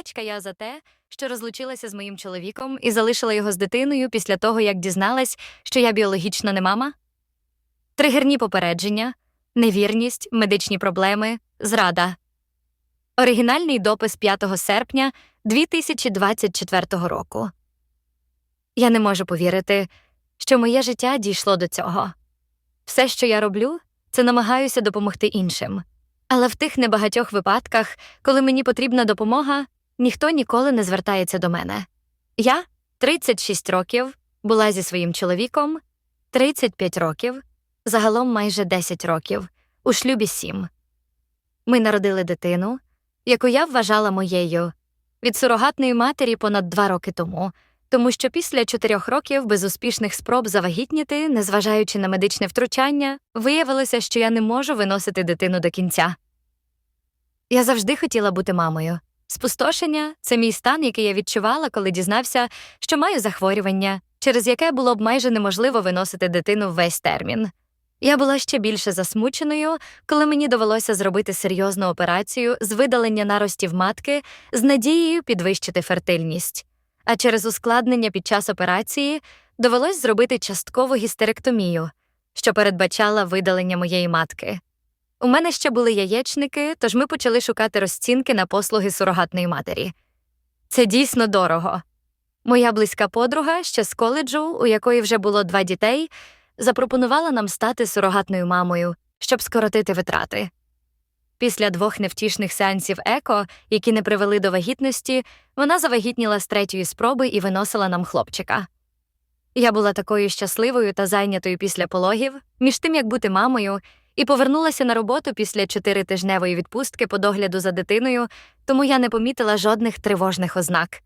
Вдячка я за те, що розлучилася з моїм чоловіком і залишила його з дитиною після того, як дізналась, що я біологічно не мама. Тригерні попередження, невірність, медичні проблеми, зрада. Оригінальний допис 5 серпня 2024 року. Я не можу повірити, що моє життя дійшло до цього. Все, що я роблю, це намагаюся допомогти іншим. Але в тих небагатьох випадках, коли мені потрібна допомога, ніхто ніколи не звертається до мене. Я 36 років, була зі своїм чоловіком, 35 років, загалом майже 10 років, у шлюбі 7. Ми народили дитину, яку я вважала моєю, від сурогатної матері понад два роки тому, тому що після чотирьох років безуспішних спроб завагітніти, незважаючи на медичне втручання, виявилося, що я не можу виносити дитину до кінця. Я завжди хотіла бути мамою. Спустошення це мій стан, який я відчувала, коли дізнався, що маю захворювання, через яке було б майже неможливо виносити дитину весь термін. Я була ще більше засмученою, коли мені довелося зробити серйозну операцію з видалення наростів матки з надією підвищити фертильність. А через ускладнення під час операції довелось зробити часткову гістеректомію, що передбачала видалення моєї матки. У мене ще були яєчники, тож ми почали шукати розцінки на послуги сурогатної матері. Це дійсно дорого. Моя близька подруга ще з коледжу, у якої вже було два дітей, запропонувала нам стати сурогатною мамою, щоб скоротити витрати. Після двох невтішних сеансів еко, які не привели до вагітності, вона завагітніла з третьої спроби і виносила нам хлопчика. Я була такою щасливою та зайнятою після пологів, між тим як бути мамою, і повернулася на роботу після чотиритижневої відпустки по догляду за дитиною, тому я не помітила жодних тривожних ознак.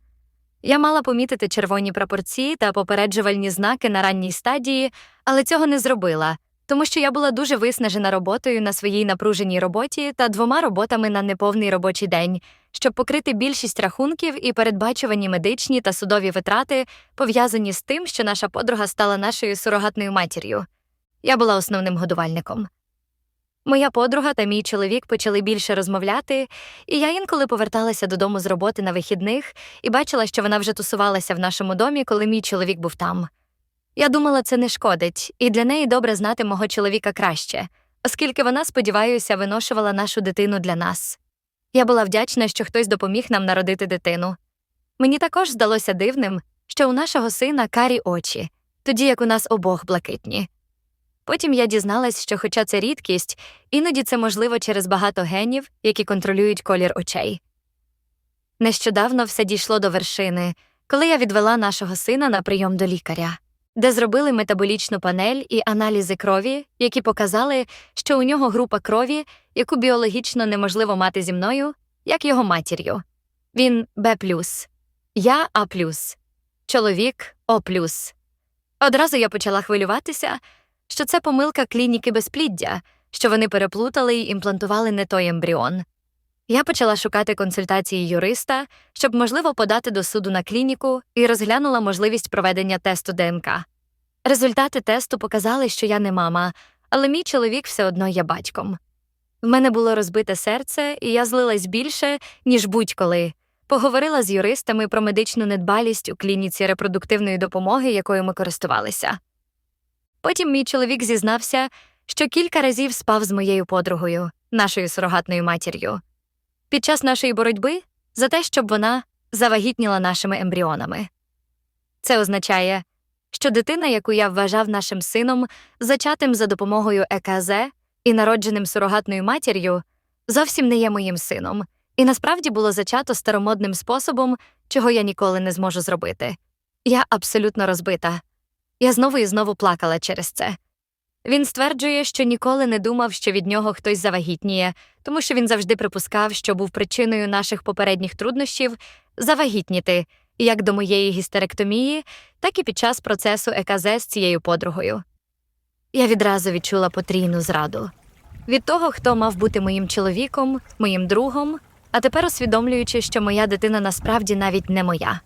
Я мала помітити червоні прапорці та попереджувальні знаки на ранній стадії, але цього не зробила, тому що я була дуже виснажена роботою на своїй напруженій роботі та двома роботами на неповний робочий день, щоб покрити більшість рахунків і передбачувані медичні та судові витрати, пов'язані з тим, що наша подруга стала нашою сурогатною матір'ю. Я була основним годувальником. Моя подруга та мій чоловік почали більше розмовляти, і я інколи поверталася додому з роботи на вихідних і бачила, що вона вже тусувалася в нашому домі, коли мій чоловік був там. Я думала, це не шкодить, і для неї добре знати мого чоловіка краще, оскільки вона, сподіваюся, виношувала нашу дитину для нас. Я була вдячна, що хтось допоміг нам народити дитину. Мені також здалося дивним, що у нашого сина карі очі, тоді як у нас обох блакитні. Потім я дізналась, що, хоча це рідкість, іноді це можливо через багато генів, які контролюють колір очей. Нещодавно все дійшло до вершини, коли я відвела нашого сина на прийом до лікаря, де зробили метаболічну панель і аналізи крові, які показали, що у нього група крові, яку біологічно неможливо мати зі мною, як його матір'ю. Він Б, я А, чоловік О. Одразу я почала хвилюватися що це помилка клініки безпліддя, що вони переплутали і імплантували не той ембріон. Я почала шукати консультації юриста, щоб можливо подати до суду на клініку і розглянула можливість проведення тесту ДНК. Результати тесту показали, що я не мама, але мій чоловік все одно є батьком. В мене було розбите серце, і я злилась більше, ніж будь-коли. Поговорила з юристами про медичну недбалість у клініці репродуктивної допомоги, якою ми користувалися. Потім мій чоловік зізнався, що кілька разів спав з моєю подругою, нашою сурогатною матір'ю, під час нашої боротьби за те, щоб вона завагітніла нашими ембріонами. Це означає, що дитина, яку я вважав нашим сином, зачатим за допомогою ЕКЗ і народженим сурогатною матір'ю, зовсім не є моїм сином, і насправді було зачато старомодним способом, чого я ніколи не зможу зробити. Я абсолютно розбита. Я знову і знову плакала через це. Він стверджує, що ніколи не думав, що від нього хтось завагітніє, тому що він завжди припускав, що був причиною наших попередніх труднощів завагітніти як до моєї гістеректомії, так і під час процесу ЕКЗ з цією подругою. Я відразу відчула потрійну зраду від того, хто мав бути моїм чоловіком, моїм другом, а тепер усвідомлюючи, що моя дитина насправді навіть не моя.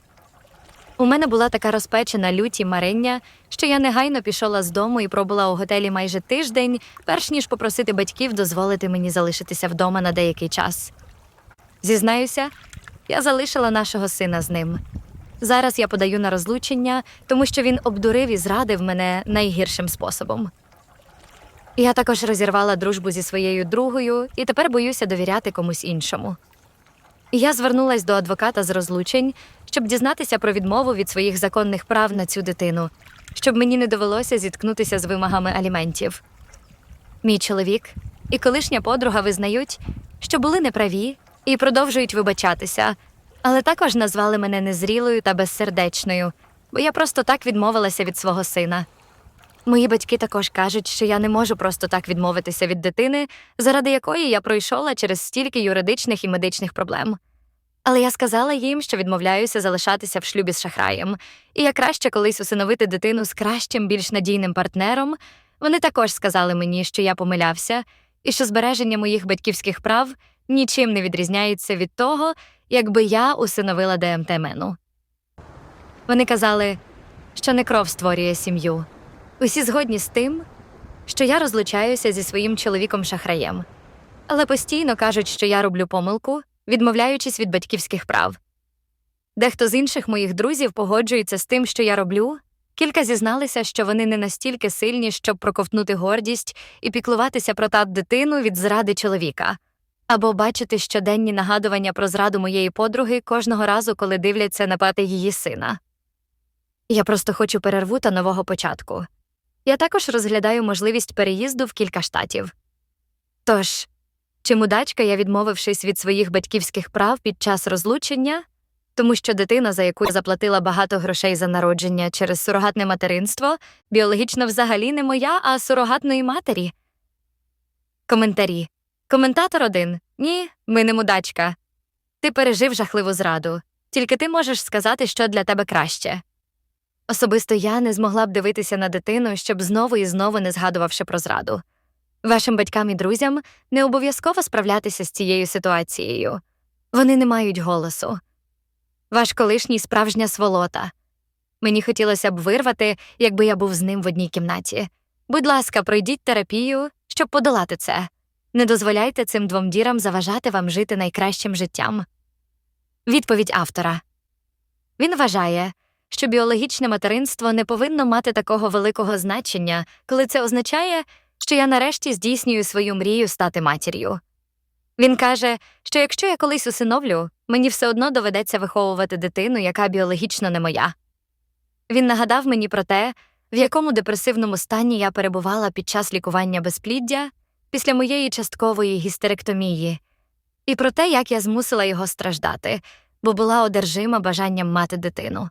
У мене була така розпечена люті марення, що я негайно пішла з дому і пробула у готелі майже тиждень, перш ніж попросити батьків дозволити мені залишитися вдома на деякий час. Зізнаюся, я залишила нашого сина з ним. Зараз я подаю на розлучення, тому що він обдурив і зрадив мене найгіршим способом. Я також розірвала дружбу зі своєю другою і тепер боюся довіряти комусь іншому. Я звернулась до адвоката з розлучень, щоб дізнатися про відмову від своїх законних прав на цю дитину, щоб мені не довелося зіткнутися з вимогами аліментів. Мій чоловік і колишня подруга визнають, що були неправі і продовжують вибачатися, але також назвали мене незрілою та безсердечною, бо я просто так відмовилася від свого сина. Мої батьки також кажуть, що я не можу просто так відмовитися від дитини, заради якої я пройшла через стільки юридичних і медичних проблем. Але я сказала їм, що відмовляюся залишатися в шлюбі з шахраєм, і я краще колись усиновити дитину з кращим, більш надійним партнером. Вони також сказали мені, що я помилявся, і що збереження моїх батьківських прав нічим не відрізняється від того, якби я усиновила ДМТ Мену. Вони казали, що не кров створює сім'ю. Усі згодні з тим, що я розлучаюся зі своїм чоловіком шахраєм, але постійно кажуть, що я роблю помилку, відмовляючись від батьківських прав. Дехто з інших моїх друзів погоджується з тим, що я роблю. Кілька зізналися, що вони не настільки сильні, щоб проковтнути гордість і піклуватися про тат дитину від зради чоловіка, або бачити щоденні нагадування про зраду моєї подруги кожного разу, коли дивляться на пати її сина. Я просто хочу перерву та нового початку. Я також розглядаю можливість переїзду в кілька штатів. Тож, чи мудачка я, відмовившись від своїх батьківських прав під час розлучення, тому що дитина, за яку я заплатила багато грошей за народження через сурогатне материнство, біологічно взагалі не моя, а сурогатної матері. Коментарі. Коментатор один. Ні, ми не мудачка. Ти пережив жахливу зраду. Тільки ти можеш сказати, що для тебе краще. Особисто я не змогла б дивитися на дитину, щоб знову і знову не згадувавши про зраду. Вашим батькам і друзям не обов'язково справлятися з цією ситуацією. Вони не мають голосу. Ваш колишній справжня сволота. Мені хотілося б вирвати, якби я був з ним в одній кімнаті. Будь ласка, пройдіть терапію, щоб подолати це. Не дозволяйте цим двом дірам заважати вам жити найкращим життям. Відповідь автора він вважає, що біологічне материнство не повинно мати такого великого значення, коли це означає, що я нарешті здійснюю свою мрію стати матір'ю. Він каже, що якщо я колись усиновлю, мені все одно доведеться виховувати дитину, яка біологічно не моя. Він нагадав мені про те, в якому депресивному стані я перебувала під час лікування безпліддя після моєї часткової гістеректомії, і про те, як я змусила його страждати, бо була одержима бажанням мати дитину.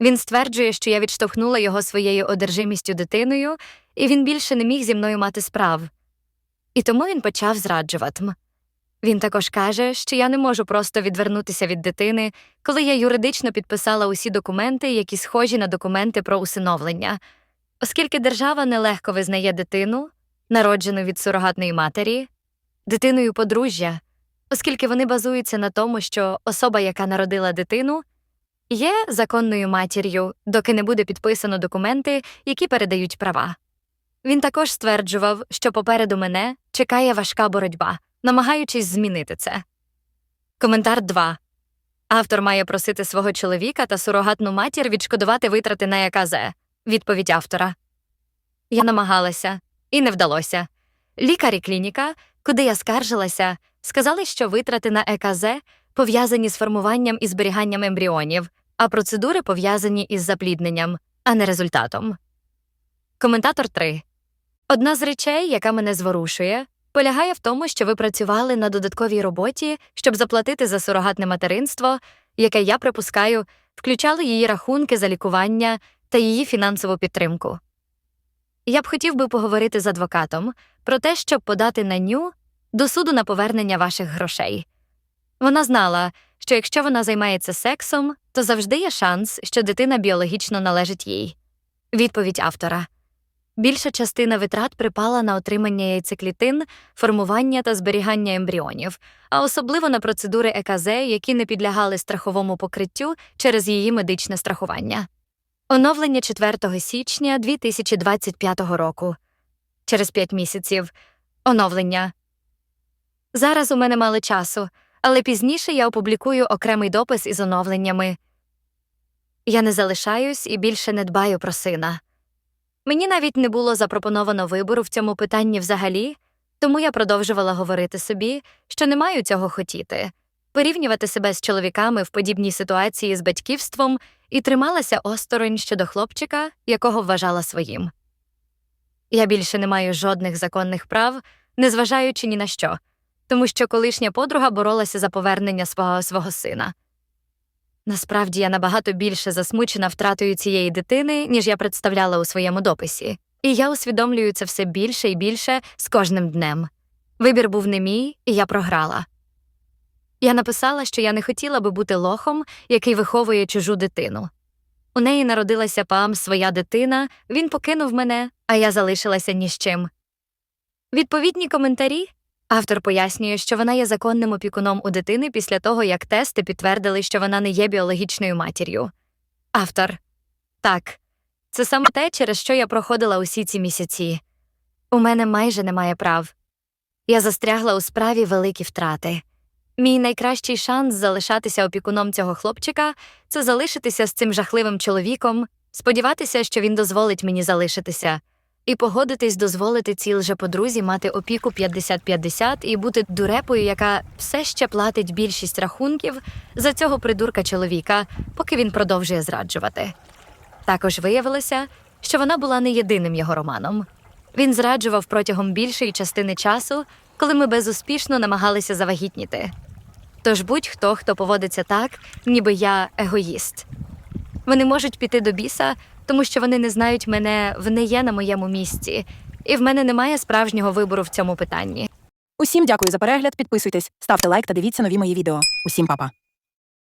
Він стверджує, що я відштовхнула його своєю одержимістю дитиною, і він більше не міг зі мною мати справ. І тому він почав зраджувати. Він також каже, що я не можу просто відвернутися від дитини, коли я юридично підписала усі документи, які схожі на документи про усиновлення, оскільки держава нелегко визнає дитину, народжену від сурогатної матері, дитиною подружжя, оскільки вони базуються на тому, що особа, яка народила дитину, є законною матір'ю, доки не буде підписано документи, які передають права. Він також стверджував, що попереду мене чекає важка боротьба, намагаючись змінити це. Коментар 2. Автор має просити свого чоловіка та сурогатну матір відшкодувати витрати на ЕКЗ. Відповідь автора. Я намагалася, і не вдалося. Лікарі клініка, куди я скаржилася, сказали, що витрати на ЕКЗ пов'язані з формуванням і зберіганням ембріонів, а процедури пов'язані із заплідненням, а не результатом. Коментатор 3. Одна з речей, яка мене зворушує, полягає в тому, що ви працювали на додатковій роботі, щоб заплатити за сурогатне материнство, яке я припускаю, включало її рахунки за лікування та її фінансову підтримку. Я б хотів би поговорити з адвокатом про те, щоб подати на ню до суду на повернення ваших грошей. Вона знала, що якщо вона займається сексом, то завжди є шанс, що дитина біологічно належить їй. Відповідь автора. Більша частина витрат припала на отримання яйцеклітин, формування та зберігання ембріонів, а особливо на процедури ЕКЗ, які не підлягали страховому покриттю через її медичне страхування. Оновлення 4 січня 2025 року. Через 5 місяців. Оновлення. Зараз у мене мало часу, але пізніше я опублікую окремий допис із оновленнями. Я не залишаюсь і більше не дбаю про сина. Мені навіть не було запропоновано вибору в цьому питанні взагалі, тому я продовжувала говорити собі, що не маю цього хотіти, порівнювати себе з чоловіками в подібній ситуації з батьківством і трималася осторонь щодо хлопчика, якого вважала своїм. Я більше не маю жодних законних прав, незважаючи ні на що, тому що колишня подруга боролася за повернення свого свого сина. Насправді я набагато більше засмучена втратою цієї дитини, ніж я представляла у своєму дописі, і я усвідомлюю це все більше і більше з кожним днем. Вибір був не мій, і я програла. Я написала, що я не хотіла би бути лохом, який виховує чужу дитину. У неї народилася Пам своя дитина, він покинув мене, а я залишилася ні з чим. Відповідні коментарі автор пояснює, що вона є законним опікуном у дитини після того, як тести підтвердили, що вона не є біологічною матір'ю. Автор так, це саме те, через що я проходила усі ці місяці. У мене майже немає прав. Я застрягла у справі великі втрати. Мій найкращий шанс залишатися опікуном цього хлопчика це залишитися з цим жахливим чоловіком, сподіватися, що він дозволить мені залишитися, і погодитись дозволити цій лжеподрузі мати опіку 50-50 і бути дурепою, яка все ще платить більшість рахунків за цього придурка чоловіка, поки він продовжує зраджувати. Також виявилося, що вона була не єдиним його романом. Він зраджував протягом більшої частини часу, коли ми безуспішно намагалися завагітніти. Тож будь-хто, хто поводиться так, ніби я егоїст. Вони можуть піти до біса, тому що вони не знають мене, вони є на моєму місці, і в мене немає справжнього вибору в цьому питанні. Усім дякую за перегляд. Підписуйтесь, ставте лайк та дивіться нові мої відео. Усім па-па.